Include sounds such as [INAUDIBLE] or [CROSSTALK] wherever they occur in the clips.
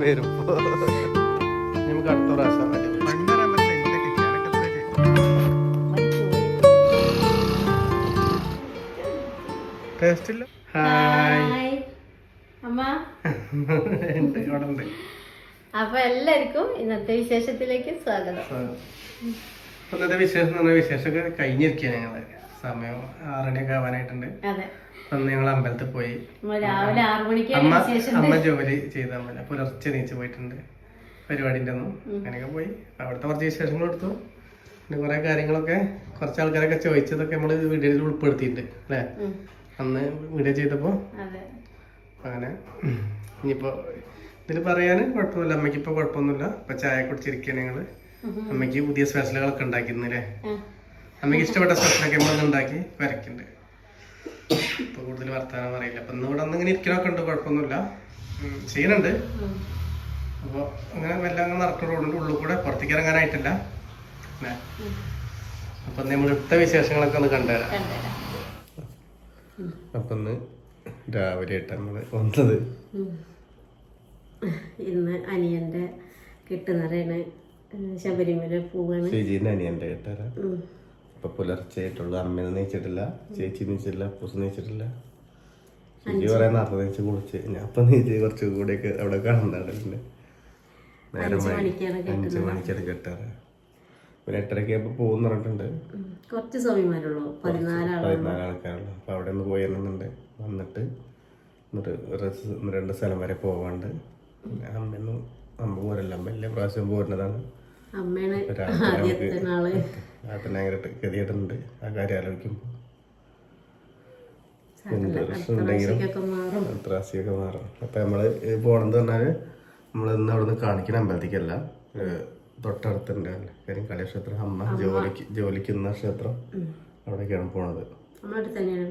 വരുമ്പോ നമുക്ക് അടുത്ത പ്രാവശ്യം ടേസ്റ്റ് ഇല്ല ഹായ് അമ്മ ഉണ്ട് ഇവിടെ ഉണ്ട് അപ്പൊ എല്ലാവർക്കും ഇന്നത്തെ വിശേഷത്തിലേക്ക് സ്വാഗതം. ഇന്നത്തെ വിശേഷം എന്ന് പറഞ്ഞാൽ വിശേഷമൊക്കെ കഴിഞ്ഞിരിക്കുക ഞങ്ങൾ. സമയം ആറരയൊക്കെ ആവാനായിട്ടുണ്ട് അന്ന് ഞങ്ങൾ അമ്പലത്തിൽ പോയി. രാവിലെ ആറു അമ്മ ജോലി ചെയ്ത അമ്പലം പുലർച്ചെ നീച്ച് പോയിട്ടുണ്ട്. പരിപാടിന്റെ ഒന്നും. അങ്ങനെയൊക്കെ പോയി. അവിടുത്തെ കുറച്ച് വിശേഷങ്ങൾ എടുത്തു. പിന്നെ കുറെ കാര്യങ്ങളൊക്കെ കുറച്ച് ആൾക്കാരൊക്കെ ചോദിച്ചതൊക്കെ നമ്മൾ വീഡിയോയിൽ ഉൾപ്പെടുത്തിയിട്ടുണ്ട് അല്ലേ? അന്ന് വീഡിയോ ചെയ്തപ്പോൾ. അതെ. അങ്ങനെ ഇനിയിപ്പോൾ ഇതിൽ പറയാൻ കുഴപ്പമില്ല. അമ്മയ്ക്ക് ഇപ്പോൾ കുഴപ്പമൊന്നുമില്ല. ഇപ്പം ചായ കുടിച്ചിരിക്കുകയാണ് ഞങ്ങൾ അമ്മയ്ക്ക് പുതിയ സ്പെഷ്യലുകളൊക്കെ ഉണ്ടാക്കിയിരുന്നില്ലേ? അമ്മയ്ക്ക് ഇഷ്ടപ്പെട്ട സ്പെഷ്യലൊക്കെ നമ്മൾ ഉണ്ടാക്കി വരയ്ക്കുന്നുണ്ട്. ഇപ്പൊ കൂടുതൽ വർത്താനം അറിയില്ല അപ്പൊ ഇന്നിവിടെ ഒന്ന് ഇങ്ങനെ ഇരിക്കണൊക്കെ ഉണ്ട് കുഴപ്പമൊന്നുമില്ല. ചെയ്യുന്നുണ്ട് ഉം. അപ്പോൾ അങ്ങനെ വല്ല അങ്ങനെ നടക്കുന്നുണ്ട് ഉള്ളു ഉള്ളിൽ കൂടെ പുറത്തേക്ക് ഇറങ്ങാനായിട്ടില്ല. അപ്പൊ നമ്മൾ ഇട്ട വിശേഷങ്ങളൊക്കെ ഒന്ന് കണ്ടുതരാം. അപ്പൊ ഇന്ന് രാവിലെ ആയിട്ടാണ് നമ്മൾ വന്നത്. ഇന്ന് അനിയന്റെ കിട്ടുന്നറിയാണ് ശബരിമല പോവാണ്. അനിയന്റെ അനിയന്റെ കേട്ടരാ ഉം. അപ്പൊ പുലർച്ചെ ആയിട്ടുള്ളൂ. അമ്മയൊന്നും നീച്ചിട്ടില്ല ചേച്ചി നീച്ചിട്ടില്ല പൂസ് നീച്ചിട്ടില്ല. ചേച്ചി പറയാൻ നേരത്തെ നീച്ച് കുളിച്ച്. ഞാൻ അപ്പൊ നീച്ച് കുറച്ച് കൂടെയൊക്കെ അവിടെ കാണുന്നുണ്ട്. നേരം അഞ്ച്. മണിക്കാണ് കെട്ടാറ്. പിന്നെ എട്ടരയ്ക്ക് ആകുമ്പോൾ പോകുന്ന പറഞ്ഞിട്ടുണ്ട്. കുറച്ച് സ്വാമിമാരുള്ളൂ. പതിനാല് ആൾക്കാരുള്ളൂ. അപ്പൊ അവിടെ നിന്ന് പോയി എന്നുണ്ട് വന്നിട്ട് ഒന്ന് രണ്ട് സ്ഥലം വരെ പോവാണ്ട്. അമ്മയൊന്നും അമ്മ പോരല്ല. അമ്മ എല്ലാ പ്രാവശ്യം പോരുന്നതാണ്. അമ്മയാണ് ആദ്യത്തെ നാൾ. ആ കാര്യം ആലോചിക്കുമ്പോൾ എന്ത് പ്രശ്നമുണ്ടെങ്കിലും ഒക്കെ മാറും. ത്രാസിയൊക്കെ മാറും. അപ്പം നമ്മൾ പോകണമെന്ന് പറഞ്ഞാൽ നമ്മൾ ഇന്ന് അവിടെ നിന്ന് കാണിക്കുന്ന അമ്പലത്തേക്കല്ല തൊട്ടടുത്തുണ്ട്. കാര്യം ക്ഷേത്രം. അമ്മ ജോലിക്ക് ജോലിക്കുന്ന ക്ഷേത്രം. അവിടേക്കാണ് പോണത്.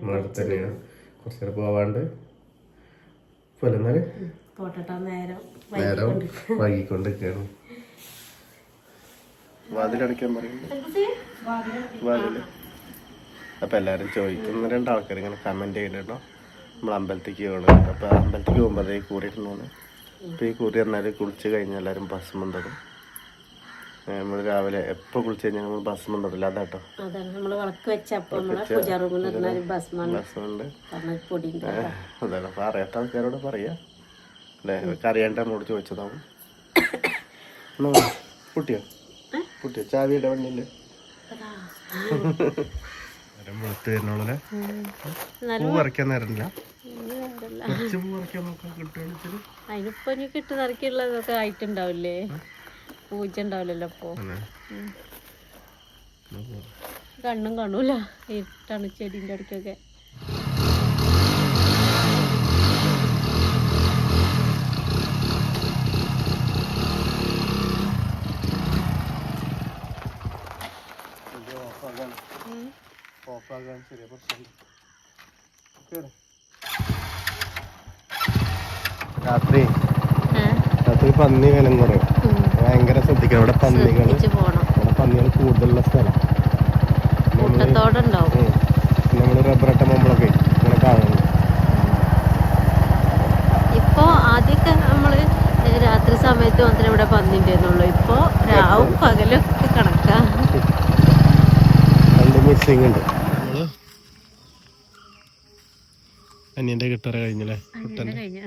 നമ്മളടുത്ത് തന്നെയാണ്. കുറച്ചു നേരം പോവാണ്ട്. പോലെ നേരം നേരം വൈകിക്കൊണ്ടിരിക്കുകയാണ് വാതിലടയ്ക്കാൻ പറയുന്നു അപ്പൊ എല്ലാരും എല്ലാവരും ചോദിക്കുന്ന രണ്ടാൾക്കാർ ഇങ്ങനെ കമന്റ് ചെയ്തിട്ടോ നമ്മൾ അമ്പലത്തേക്ക് പോകണം അപ്പോൾ അമ്പലത്തേക്ക് പോകുമ്പോൾ അതേ കൂറിയിട്ടുണ്ടാണ് അപ്പോൾ ഈ കൂറി പറഞ്ഞാൽ കുളിച്ച് കഴിഞ്ഞാൽ എല്ലാവരും ഭസ്മം തൊടും നമ്മൾ രാവിലെ എപ്പോ കുളിച്ച് കഴിഞ്ഞാൽ നമ്മൾ ഭസ്മം തൊടില്ല അതാട്ടോ അതാണ്. അപ്പൊ അപ്പോൾ അറിയാത്ത ആൾക്കാരോട് പറയാ. അല്ലേ? അറിയാണ്ട് നമ്മളോട് ചോദിച്ചതാവും. [COUGHS] കുട്ടിയോ? കുട്ടിയോ ചാവിയുടെ വണ്ടിയില്ലേ വെളുത്ത് വരുന്നോളല്ലേ? പൂ പറിക്കാൻ നേരമില്ല. അതിനിപ്പോ ഇനി ആയിട്ടുണ്ടാവില്ലേ ഉണ്ടാവില്ലല്ലോ അപ്പൊ കണ്ണും കാണൂല. ഇരുട്ടാണ് ചെടിന്റെ അടുക്കൊക്കെ ഓഫാകാൻ ചെറിയ പ്രശ്നമുണ്ട്. രാത്രി. രാത്രി പന്നി വേണം കുറയും ഭയങ്കര ശ്രദ്ധിക്കണം. ഇവിടെ പന്നികൾ ഇവിടെ പന്നികൾ കൂടുതലുള്ള സ്ഥലം. നമ്മൾ റബ്ബറട്ട മുമ്പളൊക്കെ ഇങ്ങനെ കാണുന്നു ഇപ്പോ ആദ്യമൊക്കെ നമ്മൾ രാത്രി സമയത്ത് മാത്രമേ ഇവിടെ പന്നിണ്ടായിരുന്നുള്ളൂ ഇപ്പോ രാവും പകലും ഒക്കെ കണക്കാ. രണ്ട് മിസ്സിംഗ് ഉണ്ട് നമ്മൾ അനിയന്റെ കിട്ടറ കഴിഞ്ഞല്ലേ? കഴിഞ്ഞ.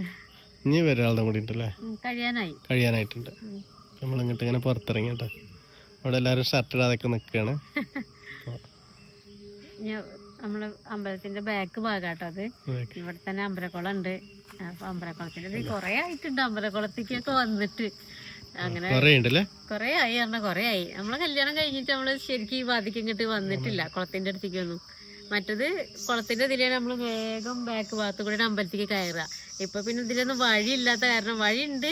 ഇനി ഒരാളുടെ കൂടി ഉണ്ടല്ലേ? കഴിയാനായി. കഴിയാനായിട്ടുണ്ട്. നമ്മൾ ഇങ്ങോട്ട് ഇങ്ങനെ പുറത്തിറങ്ങി കേട്ടോ. അവിടെ എല്ലാരും ഷർട്ട് ഇടാതൊക്കെ നിൽക്കുകയാണ് ഞാൻ [LAUGHS] അമ്പലത്തിന്റെ ബാക്ക് ഭാഗാട്ടോ അത്. ഇവിടെ തന്നെ അമ്പലക്കുളം ഉണ്ട്. അപ്പൊ അമ്പലക്കുളത്തിന്റെ കൊറേ ആയിട്ടുണ്ട്. അമ്പലക്കുളത്തേക്കൊക്കെ വന്നിട്ട്. അങ്ങനെ കുറേ ആയി പറഞ്ഞ കൊറേ ആയി. നമ്മളെ കല്യാണം കഴിഞ്ഞിട്ട് നമ്മൾ ശരിക്കും ഈ വാതിക്ക് ഇങ്ങോട്ട് വന്നിട്ടില്ല. കുളത്തിന്റെ അടുത്തേക്കൊന്നും. മറ്റത് കുളത്തിന്റെ ഇതിലാണ് നമ്മൾ വേഗം ബാക്ക് ഭാഗത്ത് കൂടെ അമ്പലത്തിക്ക് കയറുക. ഇപ്പൊ പിന്നെ ഇതിലൊന്നും വഴിയില്ലാത്ത കാരണം വഴിയുണ്ട്.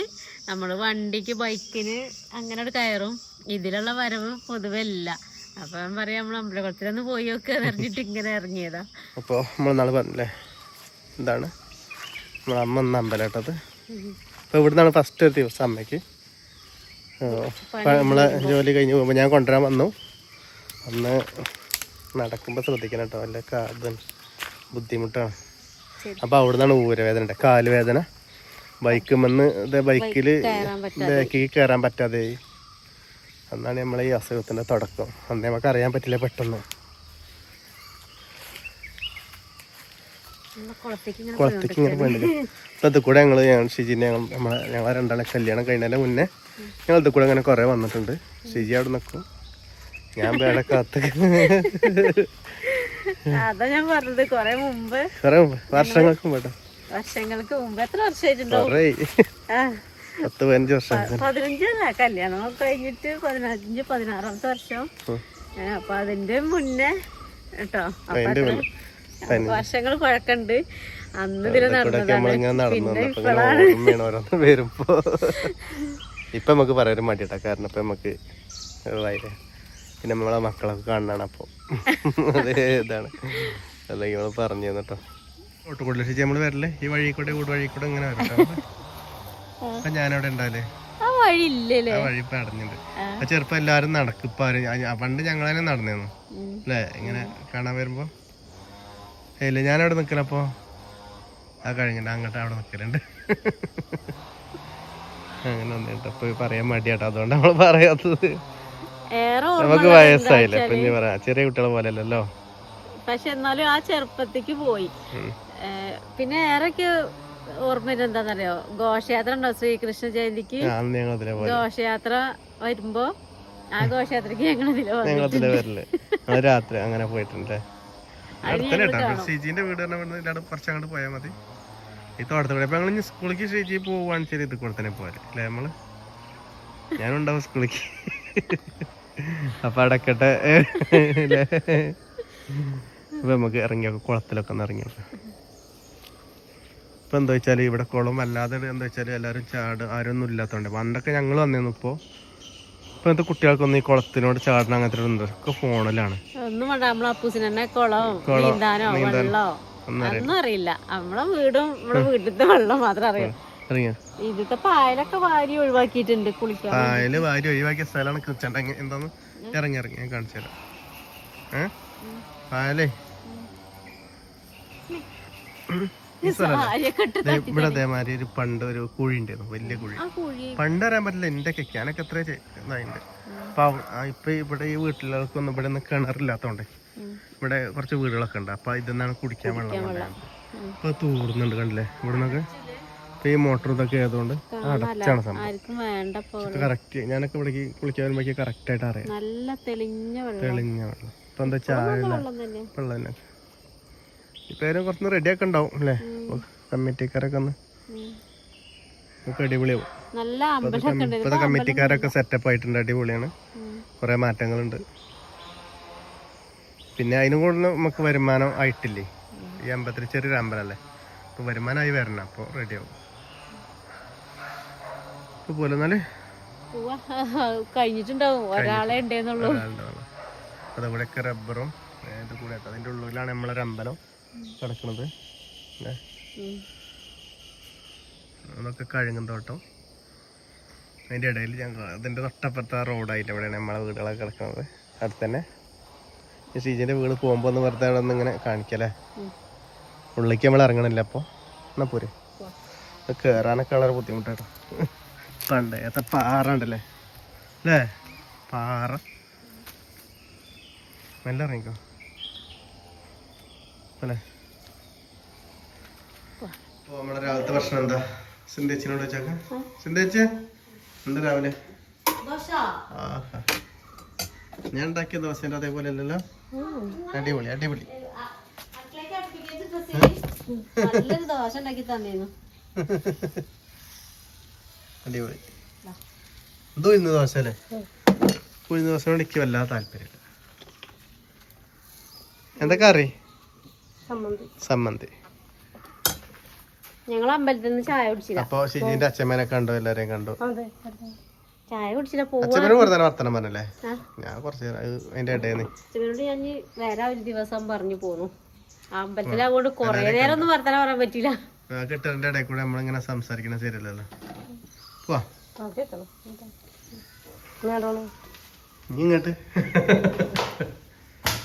നമ്മൾ വണ്ടിക്ക് ബൈക്കിന് അങ്ങനെ കയറും. ഇതിലുള്ള വരവ് പൊതുവെ ഇല്ല. അപ്പൊ ഞാൻ പറയാം നമ്മൾ അമ്പലകുളത്തിലൊന്ന് പോയി ഒക്കെ പറഞ്ഞിട്ട് ഇങ്ങനെ ഇറങ്ങിയതാ. അപ്പോൾ നമ്മൾ നാളെ പറഞ്ഞില്ലേ എന്താണ്? നമ്മൾ അമ്മ ഒന്ന് അമ്പലട്ടത് അപ്പോൾ ഇവിടുന്നാണ് ഫസ്റ്റ് ഒരു ദിവസം അമ്മയ്ക്ക്. നമ്മളെ ജോലി കഴിഞ്ഞ് പോകുമ്പോൾ ഞാൻ കൊണ്ടുവരാൻ വന്നു. അന്ന് നടക്കുമ്പോൾ ശ്രദ്ധിക്കണം കേട്ടോ അല്ല കാ- ഇത് ബുദ്ധിമുട്ടാണ്. അപ്പോൾ അവിടുന്നാണ് ഊരവേദന ഉണ്ട് കാൽ വേദന ബൈക്കുമെന്ന് ഇതേ ബൈക്കിൽ കയറാൻ പറ്റാതെ. ബാക്കിൽ കയറാൻ പറ്റാതെ. അന്നാണ് നമ്മളെ ഈ അസുഖത്തിന്റെ തുടക്കം. അന്ന് നമുക്ക് അറിയാൻ പറ്റില്ല പെട്ടെന്ന്. കുളത്തേക്ക് ഇങ്ങനെ പോയിട്ടുണ്ട് അപ്പം ഇത് കൂടെ ഞങ്ങൾ ഞങ്ങൾ ഷിജിനെ ഞങ്ങൾ നമ്മളെ ഞങ്ങളെ രണ്ടാളെ കല്യാണം കഴിഞ്ഞതിന്റെ മുന്നേ ഞങ്ങൾ ഇത് കൂടെ അങ്ങനെ കുറേ വന്നിട്ടുണ്ട്. ഷിജി അവിടെ നിൽക്കും. ഞാൻ വേറെ കാത്ത് അതാ ഞാൻ പറഞ്ഞത് കൊറേ മുമ്പ്. കുറേ വർഷങ്ങൾക്ക് മുമ്പ് വർഷങ്ങൾക്ക് മുമ്പ്. എത്ര വർഷമായിട്ടുണ്ടാവും പത്ത് പതിനഞ്ച് വർഷം. പതിനഞ്ചല്ല കല്യാണം കഴിഞ്ഞിട്ട് പതിനഞ്ച് പതിനാറാമത്തെ വർഷം. അപ്പൊ അതിന്റെ മുന്നേ കേട്ടോ. വർഷങ്ങൾ പഴക്കണ്ട്. അന്ന് ഇതിൽ നടന്നതാണ്. വരുമ്പോ. ഇപ്പൊ നമുക്ക് പറയാൻ മാറ്റിട്ടാ കാരണം ഇപ്പൊ നമുക്ക് പിന്നെ നമ്മളെ മക്കളൊക്കെ കാണാണ് അപ്പൊ. അതേ ഇതാണ്. അല്ലെങ്കിൽ നമ്മൾ പറഞ്ഞു തന്നിട്ടോ. ഓട്ടുകൂടൽ ചേച്ചി നമ്മൾ വരല്ലേ? ഈ വഴി കൂടെ കൂടെ വഴി കൂടെ ഇങ്ങനെ വരട്ടെ? അപ്പൊ ഞാനവിടെ ഉണ്ടാവില്ലേ ആ വഴി ഇല്ലല്ലേ ആ വഴി ഇപ്പൊ അടഞ്ഞിട്ടുണ്ട് ആ. ചെറുപ്പം എല്ലാരും നടക്കും. ഇപ്പൊ പണ്ട് ഞങ്ങൾ തന്നെ നടന്നേന്നു. അല്ലേ? ഇങ്ങനെ കാണാൻ വരുമ്പോ. ഇല്ല ഞാനവിടെ നിക്കലപ്പോ ആ കഴിഞ്ഞിട്ട് അങ്ങോട്ട് അവിടെ നിക്കലുണ്ട്. [LAUGHS] അങ്ങനെ അപ്പൊ പറയാൻ മടിയാട്ടോ. അതുകൊണ്ട് നമ്മൾ പറയാത്തത്. നമുക്ക് വയസ്സായില്ലേ? പിന്നെ പറ പറയാ ചെറിയ കുട്ടികളെ പോലെ അല്ലല്ലോ പക്ഷെ എന്നാലും ആ ചെറുപ്പത്തേക്ക് പോയി. പിന്നെ ഏറെക്ക് ഓർമ്മ എന്താണെന്നറിയോ ഘോഷയാത്ര ഉണ്ടോ ശ്രീകൃഷ്ണ ജയന്തിക്ക്? ഘോഷയാത്ര വരുമ്പോ ആ ഘോഷയാത്രക്ക് ഞങ്ങൾ രാത്രി അങ്ങനെ പോയിട്ടുണ്ട്. ഷീജിന്റെ വീട് കുറച്ച് അങ്ങോട്ട് പോയാൽ മതി. ഈ തോട്ടത്തിൽ അപ്പൊ ഞങ്ങൾ സ്കൂളിലേക്ക് ഷീജി പോവാണെന്ന് ശരി. ഇത് കൂടെ തന്നെ പോരെ. അല്ലേ നമ്മൾ? ഞാനുണ്ടാവും സ്കൂളിലേക്ക്. അപ്പൊ അടക്കട്ടെ? അപ്പൊ നമുക്ക് ഇറങ്ങിയൊക്കെ കുളത്തിലൊക്കെ ഒന്ന് ഇറങ്ങിയൊക്കെ ഇപ്പൊ എന്താ വെച്ചാൽ ഇവിടെ കുളം അല്ലാതെ എന്താ വെച്ചാൽ എല്ലാരും ചാട് ആരൊന്നും ഇല്ലാത്തോണ്ട്. പണ്ടൊക്കെ ഞങ്ങൾ വന്നിരുന്നു ഇപ്പൊ. ഇപ്പൊ കുട്ടികൾക്കൊന്നും ഈ കുളത്തിനോട് ചാടണം അങ്ങനത്തെ ഒക്കെ ഫോണിലാണ്. ഒന്നും അറിയില്ല. നമ്മളെ വീടും നമ്മളെ വീട്ടിലത്തെ വെള്ളം മാത്രം അറിയാം. ഇറങ്ങിയ? ഇതിത്തെ പായലൊക്കെ വാരി ഒഴിവാക്കിയിട്ടുണ്ട് കുളിക്കാൻ പായൽ വാരി ഒഴിവാക്കിയ സ്ഥലമാണ് കിച്ചണ്ട എന്താന്ന്? ഇറങ്ങി ഇറങ്ങി. ഞാൻ കാണിച്ചു തരാം. ഏ? പായലേ. ഇവിടെ അതേമാതിരി ഒരു പണ്ട് ഒരു കുഴി ഉണ്ടായിരുന്നു. വലിയ കുഴി. പണ്ട് അറിയാൻ പറ്റില്ല എന്റെ ഒക്കെ ഞാനൊക്കെ എത്ര ഇതായിണ്ട്. അപ്പൊ ഇപ്പൊ ഇവിടെ ഈ വീട്ടിലൊന്നും ഇവിടെ നിന്ന് കിണറില്ലാത്തോണ്ട്. ഇവിടെ കുറച്ച് വീടുകളൊക്കെ ഉണ്ട്. അപ്പൊ ഇതെന്നാണ് കുടിക്കാൻ വെള്ളം കൊണ്ടുവരുന്നത്. ഇപ്പൊ തൂർന്നുണ്ട് കണ്ടില്ലേ? ഇവിടെ നിന്നൊക്കെ ഈ മോട്ടർ ഇതൊക്കെ ആയതുകൊണ്ട് അടച്ചാണ് സംഭവം. ഇപ്പൊ. കറക്റ്റ് ഞാനൊക്കെ ഇവിടേക്ക് കുളിക്കാൻ വരുമ്പോഴേക്ക് കറക്റ്റ് ആയിട്ട് അറിയാം. നല്ല തെളിഞ്ഞ തെളിഞ്ഞ വെള്ളം. ഇപ്പൊ എന്താ ചായ വെള്ളം തന്നെ. വെള്ളം തന്നെ. ഇപ്പൊ ഏതും കുറച്ച് റെഡി ഒക്കെ ഉണ്ടാവും അല്ലേ? കമ്മിറ്റിക്കാരൊക്കെ ഒന്ന് അടിപൊളിയാവും. ഇപ്പത്തെ കമ്മിറ്റിക്കാരൊക്കെ സെറ്റപ്പ് ആയിട്ടുണ്ട്. അടിപൊളിയാണ്. കുറെ മാറ്റങ്ങളുണ്ട്. പിന്നെ അതിനും കൂടുതൽ നമുക്ക് വരുമാനം ആയിട്ടില്ലേ? ഈ അമ്പത്തിരി ചെറിയൊരു അമ്പലല്ലേ അപ്പൊ വരുമാനമായി വരണം. അപ്പോൾ റെഡിയാവും അതുപോലെ എന്നാൽ. കഴിഞ്ഞിട്ടുണ്ടാവും. ഒരാളെ ഉണ്ടേന്നുള്ളൂ. ഒരാളുണ്ടാവുള്ളൂ. അപ്പൊ അതിവിടെയൊക്കെ റബ്ബറും ഇത് കൂടെ അതിന്റെ ഉള്ളിലാണ് നമ്മളൊരു അമ്പലം കിടക്കുന്നത്. നമുക്ക് കഴുങ്ങും അതൊക്കെ കഴുകും തോട്ടം. അതിന്റെ ഇടയിൽ ഞങ്ങൾ അതിന്റെ തൊട്ടപ്പുറത്ത് ആ റോഡായിട്ട് എവിടെയാണ് നമ്മളെ വീടുകളൊക്കെ കിടക്കുന്നത്. അടുത്ത് തന്നെ. ഈ സീജിന്റെ വീട് പോകുമ്പോൾ ഒന്ന് വെറുതെ അവിടെ ഒന്ന് ഇങ്ങനെ കാണിക്കല്ലേ. ഉള്ളിലേക്ക് നമ്മൾ ഇറങ്ങണില്ല അപ്പോൾ. എന്നാ പോരെ? കേറാനൊക്കെ കയറാനൊക്കെ വളരെ ബുദ്ധിമുട്ടാട്ടോ പണ്ട് ഏത്ത പാറ ഉണ്ടല്ലേ അല്ലേ? പാറ. മെല്ലെ ഇറങ്ങിക്കോ. അല്ലേ. അപ്പോൾ നമ്മുടെ രാവിലത്തെ ഭക്ഷണം എന്താ? സിന്ധേച്ചിനോട് വെച്ചാക്ക. സിന്തേച്ചി എന്താ രാവിലെ? ആഹാ. ഞാൻ ഉണ്ടാക്കിയ ദോശ അതേപോലെ അല്ലല്ലോ. അടിപൊളി അടിപൊളി. ദോശ ഉണ്ടാക്കി തന്നിരുന്നു [LAUGHS] അടിപൊളി. ഇത് ഉഴുന്ന ദോശ അല്ലേ ഉഴുന്ന ദോശയോട് എനിക്ക് വല്ലാതെ താല്പര്യമില്ല. എന്താ കറി? സമ്മന്തി. ഞങ്ങൾ അമ്പലത്തിൽ നിന്ന് ചായ കുടിച്ചില്ല. അപ്പൊ ഷിജിന്റെ അച്ഛമ്മേനെ കണ്ടു എല്ലാരെയും കണ്ടു. ചായ കുടിച്ചില്ല പോവാ. അച്ഛമ്മേനെ വെറുതെ വർത്തനം പറഞ്ഞല്ലേ? ഞാൻ കുറച്ച് നേരം അത് അതിന്റെ ഇടയിൽ അച്ഛനോട് ഞാൻ വേറെ ഒരു ദിവസം പറഞ്ഞു പോന്നു. അമ്പലത്തിൽ അങ്ങോട്ട് കൊറേ നേരം ഒന്നും വർത്തനം പറയാൻ പറ്റില്ല. കെട്ടറിന്റെ ഇടയിൽ കൂടെ നമ്മളിങ്ങനെ സംസാരിക്കണ ശരിയല്ലല്ലോ പോവാ നീ ഇങ്ങോട്ട്. [LAUGHS]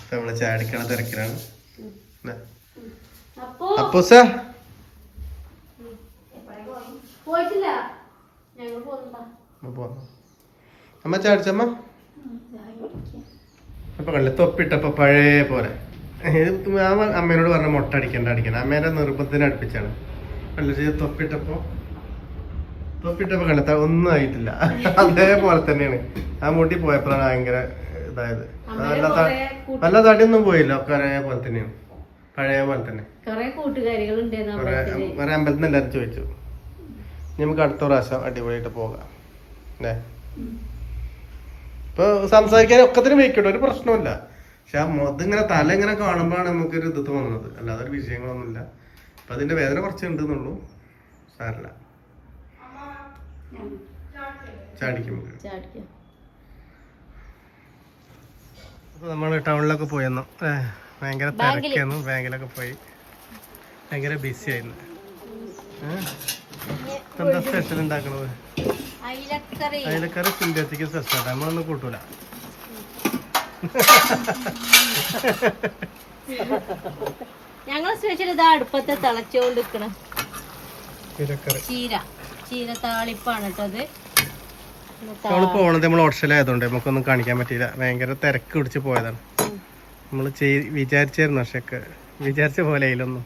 നമ്മൾ ചാടിക്കണ തിരക്കിലാണ്. അപ്പോ പോകുന്നതാ അമ്മ ചാടിച്ചമ്മ അപ്പൊ കണ്ടില്ല തൊപ്പിട്ടപ്പോ പഴയ പോലെ. അമ്മേനോട് പറഞ്ഞ മുട്ട അടിക്കണ്ട അടിക്കണ്ട. അമ്മേന്റെ നിർബന്ധത്തിന് അടുപ്പിച്ചാണ്. കണ്ടില്ല ചെയ്ത് തൊപ്പിട്ടപ്പോ തൊപ്പിട്ടപ്പോ കണ്ട ഒന്നും ആയിട്ടില്ല. അതേപോലെ തന്നെയാണ്. ആ മുട്ടി പോയപ്പോഴാണ് ഭയങ്കര ഇതായത്. നല്ല നല്ല തടിയൊന്നും പോയില്ല. ഒക്കെ പോലെ തന്നെയാണ്. പഴയ പോലെ തന്നെ. കൊറേ നിന്ന് എല്ലാവരും ചോദിച്ചു. നമുക്ക് അടുത്ത പ്രാവശ്യം അടിപൊളിയായിട്ട് പോകാം. അല്ലേ? ഇപ്പൊ സംസാരിക്കാൻ ഒക്കത്തിന് വെക്കട്ടെ ഒരു പ്രശ്നമില്ല പക്ഷെ ആ മൊത് ഇങ്ങനെ തല ഇങ്ങനെ കാണുമ്പോഴാണ് നമുക്കൊരു ഇത് തോന്നുന്നത്. അല്ലാതെ ഒരു വിഷയങ്ങളൊന്നുമില്ല. അപ്പൊ അതിന്റെ വേദന കുറച്ചുണ്ടെന്നുള്ളൂ. സാരല്ല ചാടിക്കും. നമ്മൾ ടൗണിലൊക്കെ പോയെന്നു? ഭയങ്കര. തിരക്കായിരുന്നു. ബാങ്കിലൊക്കെ പോയി. ഭയങ്കര ബിസി ആയിരുന്നു? എന്താ സ്പെഷ്യൽ ഉണ്ടാക്കണത്? അയിലക്കറി. ചിന്തത്തിക്ക് സ്പെഷ്യൽ നമ്മളൊന്നും കൂട്ടൂല. ഞങ്ങളെ സ്പെഷ്യൽ ഇതാ അടുപ്പത്തെ തിളച്ചോണ്ട് നിക്കണ ഇതിലക്കറി ചീര. ചീര താളിപ്പാണ് കേട്ടോ അത്. നമ്മൾ പോണത് നമ്മൾ നമുക്കൊന്നും കാണിക്കാൻ പറ്റിയില്ല. ഭയങ്കര തിരക്ക് പിടിച്ച് പോയതാണ്. നമ്മൾ ചെയ് വിചാരിച്ചായിരുന്നു പക്ഷെ വിചാരിച്ച പോലെ അതിലൊന്നും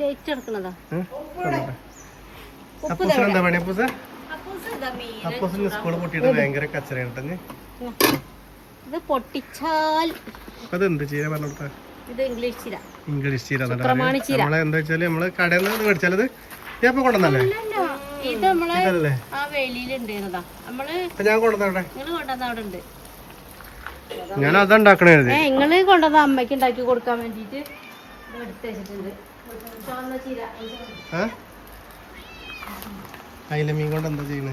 ലേറ്റ് എടുക്കണതാ അപ്പൂസൻ എന്താ പണി അപ്പൂസ? അപ്പൂസ് ഇതാ അപ്പൂസിന് സ്കൂൾ പൊട്ടിയിട്ട് ഭയങ്കര കച്ചറ ഇത് പൊട്ടിച്ചാൽ ചീര പറഞ്ഞോട്ടെ ഇത് ഇംഗ്ലീഷ് ചീര. ഇംഗ്ലീഷ് ചീര എന്നല്ല സുക്രമാണി പറയാ. നമ്മളെ എന്താ വെച്ചാൽ നമ്മൾ കടയിൽ നിന്ന് മേടിച്ചാലത് ഞാൻ കൊണ്ടുവന്നല്ലേ? ഇത് നമ്മൾ ആ വെളിയിൽ ഉണ്ടായിരുന്നതാ നമ്മൾ ഞാൻ കൊണ്ടുവന്നവിടെ നിങ്ങൾ കൊണ്ടുവന്ന അവിടെ ഉണ്ട്. ഞാൻ അതുണ്ടാക്കണേ നിങ്ങൾ കൊണ്ടുവന്ന അമ്മയ്ക്ക് ഉണ്ടാക്കി കൊടുക്കാൻ വേണ്ടിട്ട് അയില മീൻ കൊണ്ട് എന്താ ചെയ്യണേ?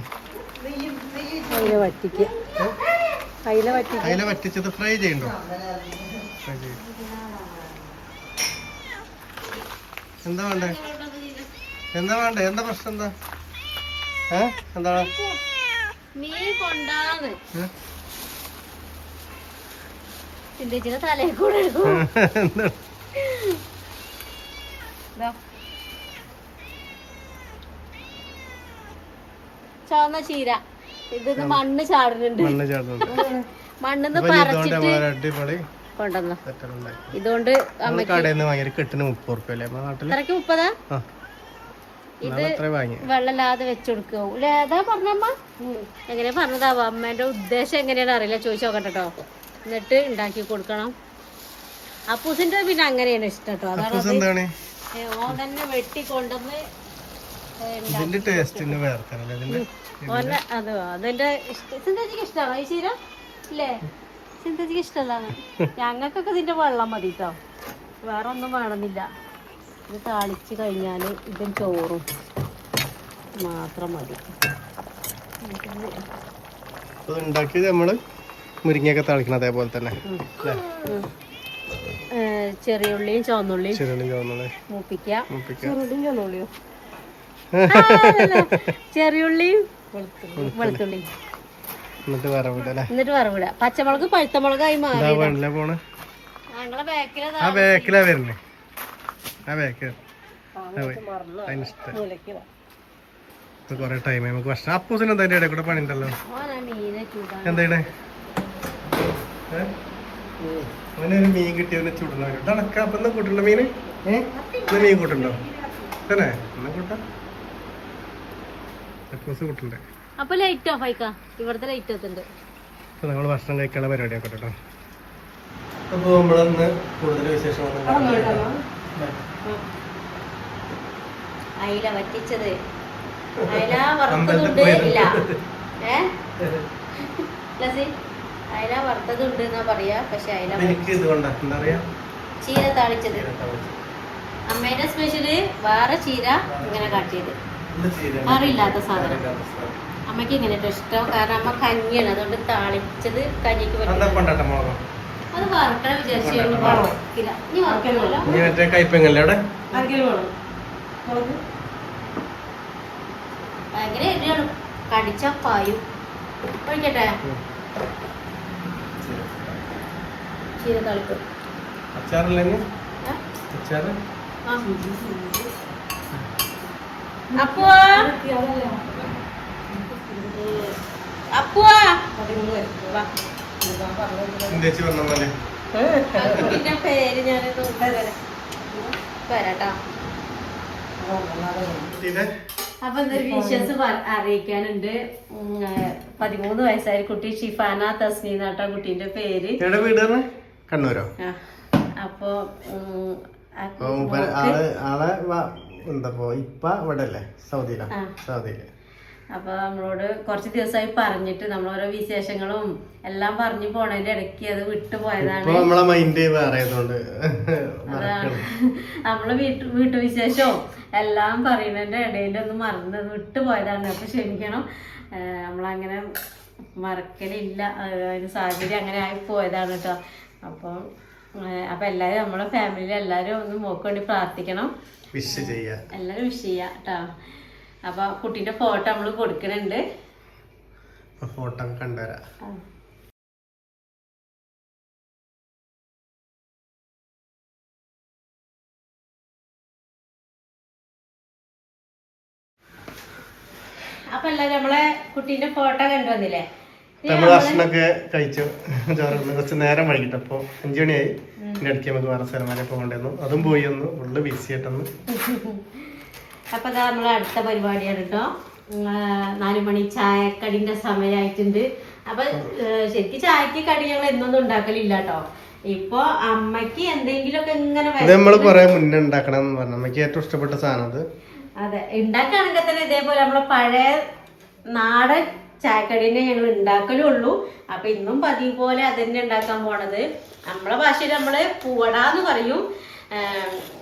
അയില വറ്റിക്ക്. അയില വറ്റിക്ക്. അയില വറ്റിച്ചത് ഫ്രൈ ചെയ്യണ്ടോ? ഫ്രൈ ചെയ്യും. എന്താ വേണ്ടേ? എന്താ വേണ്ടേ? എന്താ പ്രശ്നം എന്താ? ഏ? എന്താ? നീ കൊണ്ടാന്ന്. ഏ? ചിന്തിച്ചിട്ട് തലയിൽ കൂടെ. ചുവന്ന ചീര. മണ്ണ് ചാടുന്നുണ്ട്. മണ്ണിന്ന് ഇതുകൊണ്ട് പറിച്ചിട്ട് അടിപൊളി കൊണ്ടുവന്ന. ഇതുകൊണ്ട് നമ്മൾ കടയിൽ നിന്ന് വാങ്ങിയ കെട്ടിന് മുപ്പത് റുപ്യ അല്ലേ? നമ്മുടെ നാട്ടിൽ? ഇത്രക്ക് മുപ്പതാ? ആ നാളെ എത്ര വാങ്ങി. വെള്ളമില്ലാതെ വെച്ചുകൊടുക്കും ഏതാ പറഞ്ഞമ്മ? എങ്ങനെ പറഞ്ഞതാവോ? അമ്മേന്റെ ഉദ്ദേശം എങ്ങനെയാണ് അറിയില്ല. ചോദിച്ചു നോക്കട്ടോ എന്നിട്ട് ഉണ്ടാക്കി കൊടുക്കണം. അപ്പൂസിന്റെ പിന്നെ അങ്ങനെയാണ് ഇഷ്ടം കേട്ടോ അതാണ് ഓൻ തന്നെ വെട്ടി കൊണ്ടുവന്ന് ഇതിന്റെ ടേസ്റ്റിന് വേറെ തന്നെ ഇതിന്റെ? ഓനെ അത്? അതിന്റെ സിന്തജിക്ക് ഇഷ്ടമാണോ? ഈ ചീര? ഇല്ലേ? സിന്തജിക്ക് ഇഷ്ടമല്ലാണ് ഞങ്ങൾക്കൊക്കെ ഇതിന്റെ വെള്ളം മതി കേട്ടോ വേറെ ഒന്നും വേണമെന്നില്ല. ഇത് താളിച്ച് കഴിഞ്ഞാൽ ഇതും ചോറും. മാത്രം മതി. ഉണ്ടാക്കിയത് നമ്മൾ മുരിങ്ങയൊക്കെ തളിക്കണം അതേപോലെ തന്നെ. ചെറിയ ഉള്ളിയും ചുവന്നുള്ളിയും മൂപ്പിക്കുക. ചെറുള്ളിയും ചുവന്നുള്ളിയോ? ചെറിയുള്ളിയും വെളുത്തുള്ളിയും. എന്നിട്ട് വറവിട അല്ലേ എന്നിട്ട് വറവിടുക. പച്ചമുളക് പഴുത്തമുളകായി മാറി ആ ബാക്കിലാ വരുന്നേ ആ ബാക്കിൽ അതിനിഷ്ടം ഇപ്പൊ കൊറേ ടൈം നമുക്ക് ഭക്ഷണം. അപ്പൂസിന് എന്താ ഇടയിൽ കൂടെ പണി ഉണ്ടല്ലോ ഓനാ മീനെ ചൂടാൻ എന്താ അവനൊരു മീൻ കിട്ടിയവനെ ചുടുന്ന ഇതാണ് അപ്പൊ കൂട്ടുണ്ടോ മീന്? ഏഹ് മീൻ കൂട്ടുണ്ടോ തന്നെ? എന്നാ കൂട്ടാ? അപ്പൂസ് കൂട്ടണ്ടേ അപ്പൊ ലൈറ്റ് ഓഫ് ആയിക്കാ. ഇവിടുത്തെ ലൈറ്റ് എത്തുണ്ട് അപ്പൊ നമ്മൾ ഭക്ഷണം കഴിക്കാനുള്ള പരിപാടിയൊക്കെ കേട്ടോ അപ്പോൾ നമ്മളന്ന് കൂടുതൽ വിശേഷങ്ങളൊന്നും അയില വറ്റിച്ചത്. [LAUGHS] അയില വറുത്തതുണ്ട് ഇല്ല. [LAUGHS] ഏ? അയില വറുത്തതുണ്ട് എന്നാ പറയാ. പക്ഷെ അയില ചീര താളിച്ചത്. അമ്മേന്റെ സ്പെഷ്യൽ വേറെ ചീര ഇങ്ങനെ കാട്ടിയത്. അറിയില്ലാത്ത സാധനം. അമ്മയ്ക്ക് ഇങ്ങനെ ഇഷ്ടം. കാരണം അമ്മ കഞ്ഞിയാണ്. അതുകൊണ്ട് താളിച്ചത് കഞ്ഞിക്ക് പറ്റും അത് വറുക്കണം വിചാരിച്ചു ഇനി വറുക്കണമല്ലോ. ഇനി മറ്റേ കയ്പെങ്ങല്ലേ അവിടെ? ഭയങ്കര എരിയാണ് കടിച്ച പായും. ഒഴിക്കട്ടെ? ചീര തളിപ്പ്. അച്ചാറില്ലേ? അച്ചാറ്? ആ. അപ്പുവാ? അപ്പൊ എന്തൊരു വിശ്വാസ് അറിയിക്കാനുണ്ട്. പതിമൂന്ന് വയസ്സായ കുട്ടി ഷിഫാന തസ്നി എന്നാട്ടോ കുട്ടീന്റെ പേര്. കണ്ണൂരോ? അപ്പൊ ആൾ ആളെ എന്താ ഇപ്പ ഇവിടെ അല്ലേ സൗദിയിലാ. ആ. സൗദിയിൽ. അപ്പൊ നമ്മളോട് കുറച്ച് ദിവസമായി പറഞ്ഞിട്ട് നമ്മളോരോ വിശേഷങ്ങളും എല്ലാം പറഞ്ഞു പോണതിന്റെ ഇടയ്ക്ക് അത് വിട്ടുപോയതാണ് നമ്മളെ വീട്ടു വീട്ടുവിശേഷവും എല്ലാം പറയുന്നതിന്റെ ഇടയിൽ ഒന്ന് മറന്ന് വിട്ടുപോയതാണ് അപ്പൊ ക്ഷമിക്കണം. നമ്മളങ്ങനെ മറക്കലില്ല. സാഹചര്യം അങ്ങനെ ആയി പോയതാണ് കേട്ടോ അപ്പോൾ അപ്പൊ എല്ലാവരും നമ്മളെ ഫാമിലിയിൽ എല്ലാവരും ഒന്ന് മോക്ക് വേണ്ടി പ്രാർത്ഥിക്കണം. എല്ലാരും എല്ലാവരും വിഷ് ചെയ്യാം കേട്ടോ അപ്പൊ കുട്ടീന്റെ ഫോട്ടോ നമ്മൾ കൊടുക്കണുണ്ട്. ഫോട്ടോ കണ്ടുവരാ. അപ്പൊ എല്ലാവരും നമ്മളെ കുട്ടീന്റെ ഫോട്ടോ കണ്ടുവന്നില്ലേ? ഇപ്പൊ നമ്മൾ ഭക്ഷണമൊക്കെ കഴിച്ചു. ചോറിന്ന് കുറച്ച് നേരം വൈകിട്ട്. അപ്പൊ അഞ്ചു മണിയായി. എന്റെ ഇടയ്ക്ക് നമുക്ക് വേറെ സ്ഥലം വരെ പോകണ്ടായിരുന്നു അതും പോയി ഒന്ന്. ഫുള്ള് ബിസി ആയിട്ടൊന്ന്. [LAUGHS] അപ്പൊ അതാ നമ്മളെ അടുത്ത പരിപാടിയാണ് കേട്ടോ നാലുമണി ചായക്കടിന്റെ സമയമായിട്ടുണ്ട് അപ്പൊ ശരിക്കും ചായക്ക് കടി ഞങ്ങൾ എന്നൊന്നും ഉണ്ടാക്കലില്ല കേട്ടോ ഇപ്പൊ അമ്മയ്ക്ക് എന്തെങ്കിലുമൊക്കെ ഇങ്ങനെ നമ്മൾ കൊറേ മുന്നേ ഉണ്ടാക്കണം എന്ന് പറഞ്ഞു. നമുക്ക് ഏറ്റവും ഇഷ്ടപ്പെട്ട സാധനം അത്. അതെ ഉണ്ടാക്കുകയാണെങ്കിൽ തന്നെ ഇതേപോലെ നമ്മളെ പഴയ നാടൻ ചായക്കടീനെ ഞങ്ങൾ ഉണ്ടാക്കലുള്ളൂ അപ്പൊ ഇന്നും പതിവ് പോലെ അതന്നെ ഉണ്ടാക്കാൻ പോണത്. നമ്മളെ ഭാഷയിൽ നമ്മൾ പൂവടാന്ന് പറയും.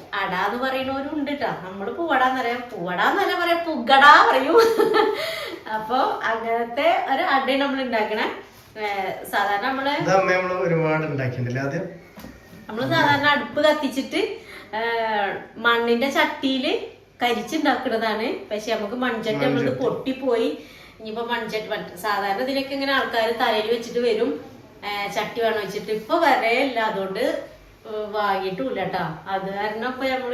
ഏം, അടാന്ന് പറയുന്നവരും ഉണ്ട് കേട്ടോ നമ്മൾ പൂവടാന്ന് പറയാം പൂവടാന്നല്ല പറയാം പുഗടാ പറയൂ. അപ്പൊ അങ്ങനത്തെ ഒരു അട നമ്മൾ ഉണ്ടാക്കണേ സാധാരണ നമ്മൾ നമ്മൾ ഒരുപാട് ആദ്യം? നമ്മൾ സാധാരണ അടുപ്പ് കത്തിച്ചിട്ട് മണ്ണിന്റെ ചട്ടിയിൽ കരിച്ചുണ്ടാക്കുന്നതാണ്. പക്ഷെ നമുക്ക് മൺചട്ടി നമ്മൾ പൊട്ടിപ്പോയി. ഇനിയിപ്പോ മൺചട്ടി സാധാരണ ഇതിലേക്ക് ഇങ്ങനെ ആൾക്കാർ തലയിൽ വെച്ചിട്ട് വരും. ചട്ടി വേണം വെച്ചിട്ട്. ഇപ്പൊ വരെയല്ല. അതുകൊണ്ട് വാങ്ങിയിട്ടില്ല കേട്ടോ അത് കാരണം ഇപ്പൊ നമ്മൾ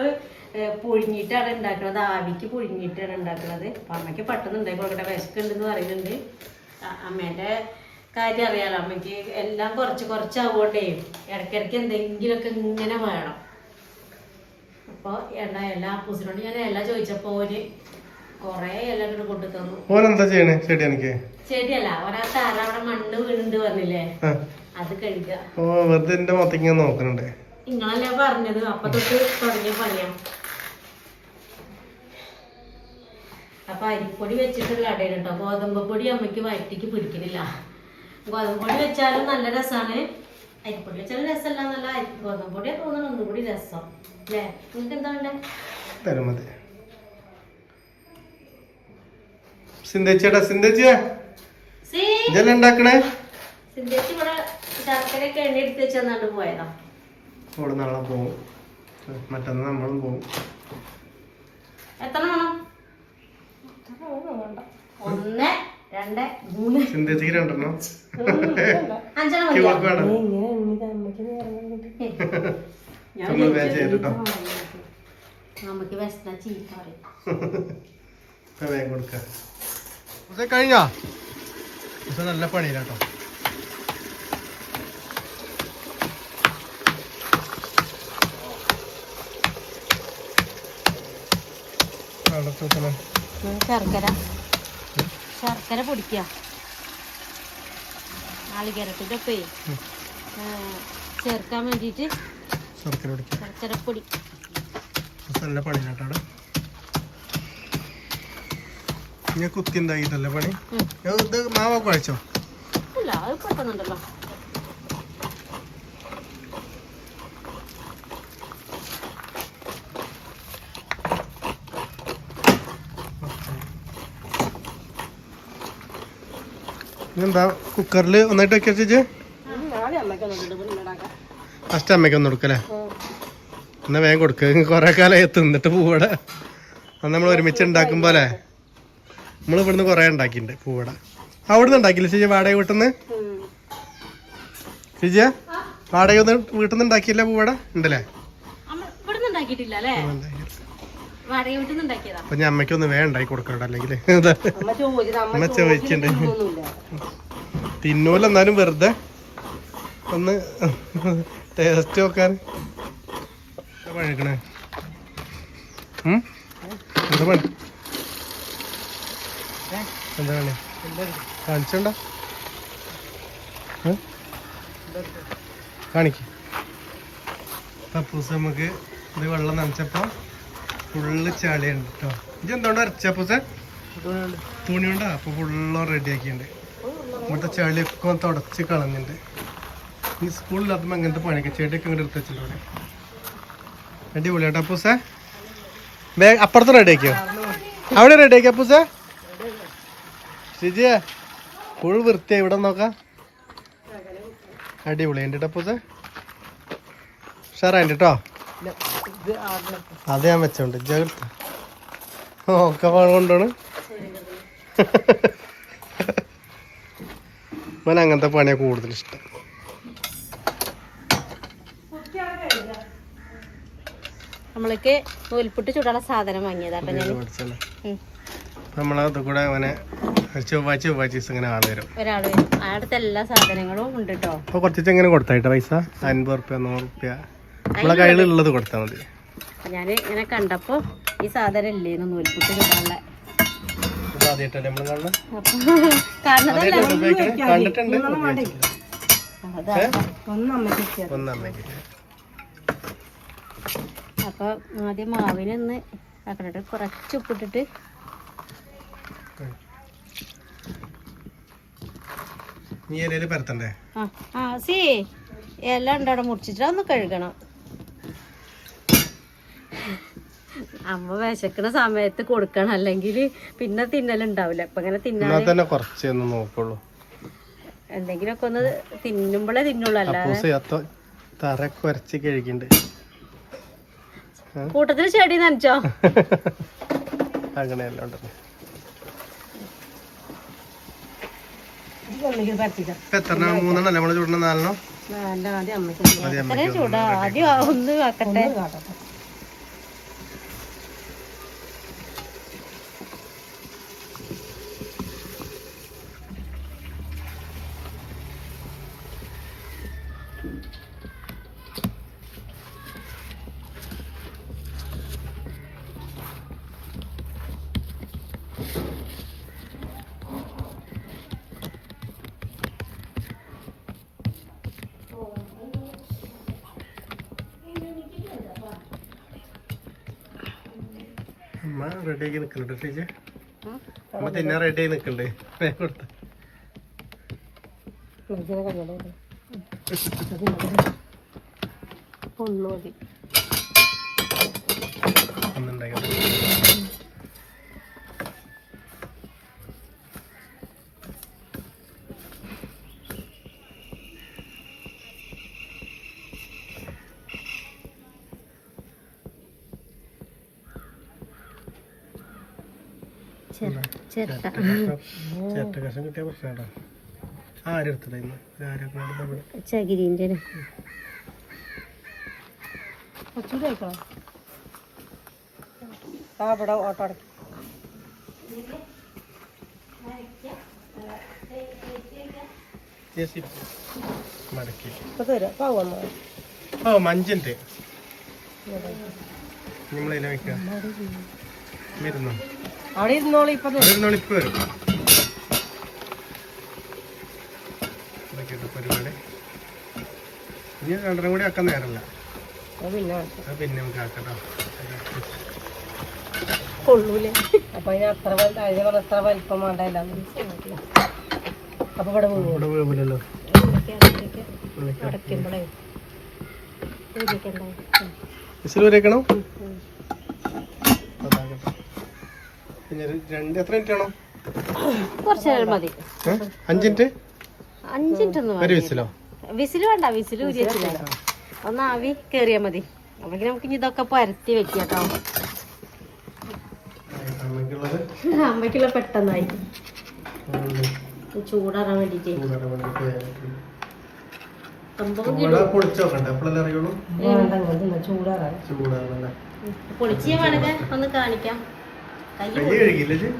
ഏ, പുഴുങ്ങിയിട്ടാണ് ഉണ്ടാക്കുന്നത് ആവിക്ക് പുഴുങ്ങിയിട്ടാണ് ഉണ്ടാക്കുന്നത് അപ്പൊ അമ്മയ്ക്ക് പെട്ടെന്ന് ഉണ്ടാക്കി കൊടുക്കട്ടെ. വിശക്കുണ്ടെന്ന് പറയുന്നുണ്ട്. അമ്മേന്റെ കാര്യം അറിയാലോ. അമ്മയ്ക്ക് എല്ലാം കുറച്ച് കുറച്ചാവുകൊണ്ടേ ഇടയ്ക്കിടയ്ക്ക് എന്തെങ്കിലുമൊക്കെ ഇങ്ങനെ വേണം. അപ്പൊ എണ്ണ എല്ലാ അപ്പൂസിനോട് ഞാൻ എല്ലാം ചോദിച്ചപ്പോൾ ഓര് കൊറേ എല്ലാം ഇങ്ങോട്ട് കൊണ്ടു തന്നു. ചെയ്യണേ? ചെടി എനിക്ക്. ചെടിയല്ല ഒരാ താര അവിടെ മണ്ണ് വീണുണ്ട് പറഞ്ഞില്ലേ? അത് കഴുകുക. ഓ വെറുതെ എന്റെ നോക്കണുണ്ട്. നിങ്ങളല്ലേ പറഞ്ഞത്? അപ്പൊ തൊട്ട് തുടങ്ങിയ പണിയാ. അപ്പൊ അരിപ്പൊടി വെച്ചിട്ടുള്ള അടയാണ് കേട്ടോ ഗോതമ്പ് പൊടി അമ്മയ്ക്ക് വയറ്റിക്ക് പിടിക്കുന്നില്ല ഗോതമ്പ് പൊടി വെച്ചാലും നല്ല രസമാണ് അരിപ്പൊടി വെച്ചാലും രസമല്ല നല്ല ഗോതമ്പ് പൊടിയാ തോന്നുന്നു ഒന്നും കൂടി രസം. അല്ലേ നിങ്ങൾക്ക് എന്താ വേണ്ടേ? തരും മതി. സിന്ധേച്ചിയുടെ സിന്ധേച്ചിയാ. ഇതെല്ലാം ഉണ്ടാക്കണേ? സിന്ധേച്ചി ഇവിടെ ശർക്കരയൊക്കെ എണ്ണ എടുത്ത് വെച്ചാൽ പോയതാ. ഇവിടെ നാളെ പോവും മറ്റന്ന് നമ്മളും എത്ര വേണം? ഒന്ന് രണ്ട് മൂന്ന്. രണ്ടെണ്ണം വേ നമുക്ക് ചീത്ത പറയും. ഉസ നല്ല പണിയിലാട്ടോ ശർക്കര. ശർക്കര പൊടിക്കുക നാളികേരത്തിന്റെ ഒപ്പേ ചേർക്കാൻ വേണ്ടിയിട്ട് ശർക്കര പൊടി ശർക്കരപ്പൊടി. ഉസ നല്ല പണി കേട്ടോ ഞാൻ കുത്തി നല്ല പണി? ഇത് മാവ കുഴച്ചോ? അല്ല അത് പെട്ടെന്നുണ്ടല്ലോ. ഇതെന്താ? കുക്കറിൽ ഒന്നായിട്ട് വെക്കി വെച്ചു ഫസ്റ്റ് അമ്മയ്ക്ക് ഒന്ന് കൊടുക്കല്ലേ? എന്നാ വേഗം കൊടുക്കുക കുറെ കാലമായി തിന്നിട്ട് പൂവട. അന്ന് നമ്മൾ ഒരുമിച്ച് ഉണ്ടാക്കും പോലെ. നമ്മൾ ഇവിടുന്ന് കുറെ ഉണ്ടാക്കിയിട്ടുണ്ട് പൂവട. അവിടുന്ന് ഉണ്ടാക്കിയില്ല ചേച്ചി വാടക വീട്ടിൽ നിന്ന് ചേച്ചിയ? വാടക വീട്ടിൽ നിന്ന് ഉണ്ടാക്കിയില്ല പൂവട? ഉണ്ടല്ലേ? അപ്പൊ ഞാൻ അമ്മയ്ക്കൊന്ന് വേണ്ടായി കൊടുക്കണ്ട അല്ലെങ്കിൽ അമ്മ ചോദിച്ചിട്ടൊന്നുമില്ല തിന്നൂല എന്നാലും വെറുതെ ഒന്ന് ടേസ്റ്റ് നോക്കാൻ. എന്താ പണിക്കണേ ഉം? എന്താ പണി? എന്താ പണി? കാണിച്ചോണ്ട? കാണിക്ക്. പപ്പൂസ് നമുക്ക് ഇത് വെള്ളം നനച്ചപ്പോ ഫുള്ള് ചളിയുണ്ട് കേട്ടോ ഇത് എന്തുകൊണ്ട് അരച്ചപ്പൂസ തുണി കൊണ്ടാ അപ്പൊ ഫുള്ളും റെഡി ആക്കിയിട്ടുണ്ട് ഇവിടുത്തെ ചളിയൊക്കെ തുടച്ച് കളഞ്ഞിട്ടുണ്ട് ഈ സ്കൂളിലാത്തുമ്പോൾ അങ്ങനത്തെ പണിയൊക്കെ ചെടിയൊക്കെ ഇങ്ങോട്ട് എടുത്ത് വെച്ചിട്ടുണ്ട്. അടിപൊളി അപ്പൂസ. വേ അപ്പുറത്ത് റെഡി ആക്കിയോ? അവിടെ റെഡി ആക്കിയോ അപ്പൂസേ? ഷിജിയ ഫുൾ വൃത്തിയായി. ഇവിടെ നോക്കാം. അടിപൊളി എന്റെ അപ്പൂസേ. ഉഷാറായിട്ട് കേട്ടോ അത് ഞാൻ വെച്ചോണ്ട് ജഗത്ത് ഒക്കെ കൊണ്ടാണ്. മോൻ അങ്ങനത്തെ പണിയാണ് കൂടുതൽ ഇഷ്ടം. നമ്മൾക്ക് നൂൽപുട്ട് ചൂടാനുള്ള സാധനം വാങ്ങിയതാട്ടോ ഞാൻ. നമ്മളത് കൂടെ അവനെ ചൊവ്വാഴ്ച ചൊവ്വാഴ്ച ദിവസം ഇങ്ങനെ ആൾ വരും. ഒരാൾ വരും. അയാളുടെ എല്ലാ സാധനങ്ങളും ഉണ്ട് കേട്ടോ അപ്പൊ കുറച്ചിട്ട് എങ്ങനെ കൊടുത്തായിട്ട് പൈസ? അൻപത് റുപ്യ നൂറ് റുപ്യ. നമ്മളെ കയ്യിലുള്ളത് കൊടുത്താൽ മതി. ഞാൻ ഇങ്ങനെ കണ്ടപ്പോ ഈ സാധനം ഇല്ലേന്ന് നമ്മൾ കാണുന്നത് അപ്പൊ ആദ്യം മാവിനൊന്ന് ആക്കണിട്ട് കുറച്ച് ഉപ്പിട്ടിട്ട് നീ പരത്തണ്ടേ? ആ സി എല്ലാം ഉണ്ടവിടെ മുറിച്ചിട്ട് ഒന്ന് കഴുകണം. അമ്മ വിശക്കണ സമയത്ത് കൊടുക്കണം. അല്ലെങ്കിൽ പിന്നെ തിന്നലുണ്ടാവില്ല. അപ്പൊ ഇങ്ങനെ തിന്നാൻ എന്നാൽ തന്നെ കുറച്ച് ഒന്ന് നോക്കുള്ളൂ. എന്തെങ്കിലുമൊക്കെ ഒന്ന് തിന്നുമ്പോഴേ തിന്നുള്ളൂ. അല്ലാതെ കുറച്ച് കഴിക്കണ്ട് കൂട്ടത്തിൽ ചെടി നനച്ചോ? [LAUGHS] അങ്ങനെയല്ല നമ്മൾ ചൂടണ നാലെണ്ണോ? അമ്മയ്ക്ക് ആദ്യം ഒന്ന് വെക്കട്ടെ. അമ്മ റെഡി ആക്കി നിക്കലുണ്ട് ചേച്ചി അമ്മ തിന്നാൻ റെഡി ആയി നിക്കണ്ടേ വേഗം കൊടുത്ത ഒന്നുണ്ടാക്കി ചിരട്ട കഷം കിട്ടിയ ഓട്ടോ അടക്കി. മഞ്ചിന്റെ. നമ്മളതിലെ വെക്കാം വരുന്നോ അവിടെ ഇരുന്നോളി ഇപ്പൊ തരാം. ഇപ്പൊ വരും. പരിപാടി. ഇനി രണ്ടെണ്ണം കൂടി ആക്കാൻ നേരമില്ല. പിന്നെ നമുക്ക് ആക്കട്ടോ കൊള്ളൂലേ. അപ്പൊ അതിന് അത്ര അതിന് അത്ര വലിപ്പം വേണ്ടല്ല അപ്പൊ ഇവിടെ ഇവിടെ വീവില്ലല്ലോ അടയ്ക്കുമ്പോഴേ രണ്ട് എത്ര മിനിറ്റ് ആണോ കുറച്ച് നേരം മതി. അഞ്ച് മിനിറ്റ് അഞ്ച് മിനിറ്റ് ഒന്നും ഒരു വിസിലോ? വിസിൽ വേണ്ട വിസിൽ? ഒന്ന് ആവി കേറിയാ മതി. അപ്പോഴേക്കും നമുക്ക് ഇനി ഇതൊക്കെ പരത്തി വെക്കാം കേട്ടോ അമ്മയ്ക്കുള്ളത്? അമ്മയ്ക്കുള്ള പെട്ടെന്നായി. ചൂടാറാൻ വേണ്ടിട്ട്. പൊളിച്ച് ഞാൻ വേണമെങ്കിൽ ഒന്ന് കാണിക്കാം. കൈ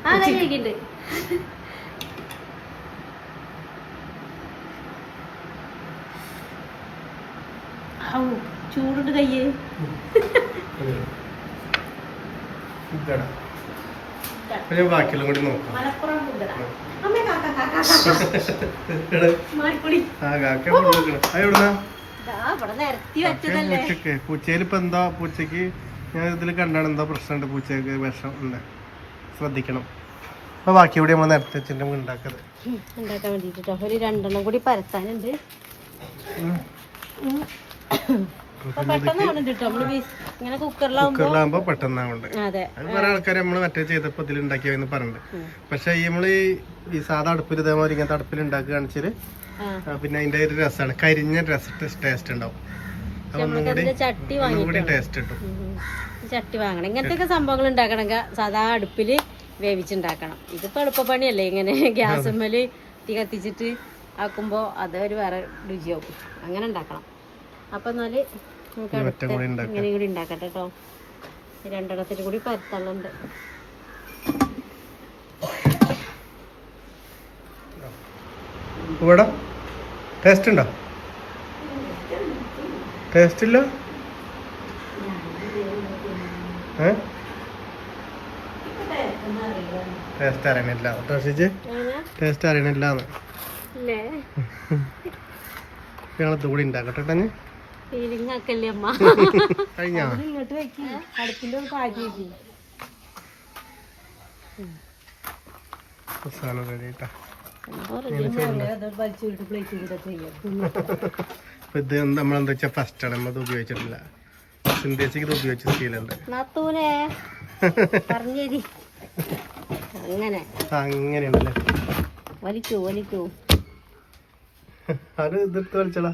ആ കൈ ചൂടുണ്ട് കയ്യ്. ബാക്കിയെല്ലാം കൂടി നോക്കാം. എന്താ പൂച്ചക്ക്? ഞാൻ ഇതിൽ കണ്ടാണ് എന്താ പ്രശ്നമുണ്ട് പൂച്ചക്ക് വിഷം ഉണ്ട്. ശ്രദ്ധിക്കണം. അപ്പൊ ബാക്കി ഇവിടെ നമ്മൾ നിരത്തി വെച്ചിട്ട് നമുക്ക് ഉണ്ടാക്കത് ഉം, ഉണ്ടാക്കാൻ ഒരു രണ്ടെണ്ണം കൂടി പരത്താനുണ്ട്. നമ്മൾ കുക്കറിലാകുമ്പോ പെട്ടെന്നാവുണ്ട് അതെ. ആൾക്കാർ നമ്മൾ മറ്റേ ചെയ്തപ്പോ ഇതിൽ ഉണ്ടാക്കിയെന്ന്. പക്ഷെ നമ്മൾ ഈ സാധാ അടുപ്പിൽ ഇതേമാതിരി ഇങ്ങനത്തെ അടുപ്പിൽ ഉണ്ടാക്കി കാണിച്ചാൽ പിന്നെ അതിന്റെ ഒരു രസമാണ് കരിഞ്ഞ ടേസ്റ്റ് ഉണ്ടാവും. അപ്പൊ ഒന്നും കൂടി ചട്ടി ഒന്നും കൂടി ടേസ്റ്റ് കിട്ടും. ചട്ടി വാങ്ങണം. ഇങ്ങനത്തെയൊക്കെ സംഭവങ്ങൾ ഉണ്ടാക്കണമെങ്കിൽ സാധാ അടുപ്പിൽ വേവിച്ചുണ്ടാക്കണം. ഇതിപ്പോ എളുപ്പപ്പണിയല്ലേ ഇങ്ങനെ ഗ്യാസുമ്മൽ തീ കത്തിച്ചിട്ട് ആക്കുമ്പോ അതൊരു വേറെ രുചിയാവും. അങ്ങനെ ഉണ്ടാക്കണം. അപ്പൊ എന്നാൽ നമുക്ക് അടുത്ത ഇങ്ങനെ കൂടി ഉണ്ടാക്കട്ടെ കേട്ടോ. രണ്ടെണ്ണത്തിന് കൂടി പരത്തള്ളുണ്ട് ഇവിടെ ടേസ്റ്റ് ഉണ്ടോ? ടേസ്റ്റ് ഇല്ല? ടേസ്റ്റ് അറിയണില്ല. ടേസ്റ്റ് ടേസ്റ്റ് അറിയണില്ല ഞങ്ങളത് കൂടി ഉണ്ടാക്കട്ടെ കഴിഞ്ഞാ? സാധനം ഇത് നമ്മളെന്താ വെച്ചാൽ ഫസ്റ്റ് ആണ്. നമ്മളത് ഉപയോഗിച്ചിട്ടില്ല. സിന്തേച്ചിക്ക് ഉപയോഗിച്ച പറഞ്ഞേരി. അങ്ങനെ. അങ്ങനെയാണല്ലേ? വലിക്കൂ വലിക്കൂ. അത് ഇതെടുത്ത് വലിച്ചടാ.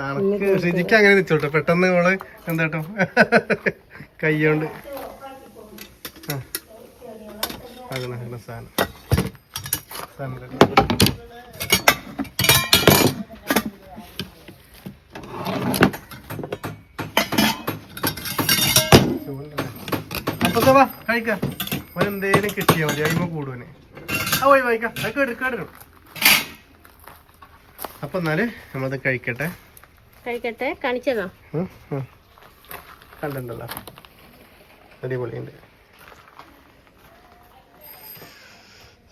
അനക്ക് ഷിജിക്ക് അങ്ങനെ നിച്ചോട്ടെ. പെട്ടെന്ന് ഓൾ എന്താട്ടോ കൈയോണ്ട് അങ്ങനെ സാധനം. സാധനം. അപ്പൊ വാ കഴിക്കാം. എന്തേലും കിട്ടിയാ മതി അയിമ കൂടുവനെ ആ പോയി വായിക്കാം അത് കേട് കേടരും അപ്പൊ എന്നാൽ നമ്മളത് കഴിക്കട്ടെ. കഴിക്കട്ടെ കാണിച്ചതോ. കണ്ടിട്ടുണ്ടല്ലോ അടിപൊളിയുണ്ട്.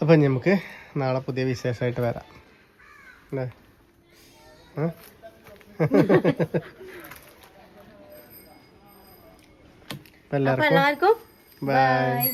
അപ്പൊ നമുക്ക് നാളെ പുതിയ വിശേഷമായിട്ട് വരാം. അല്ലേ? ഉം? [LAUGHS] അപ്പൊ അപ്പൊ എല്ലാവർക്കും ബൈ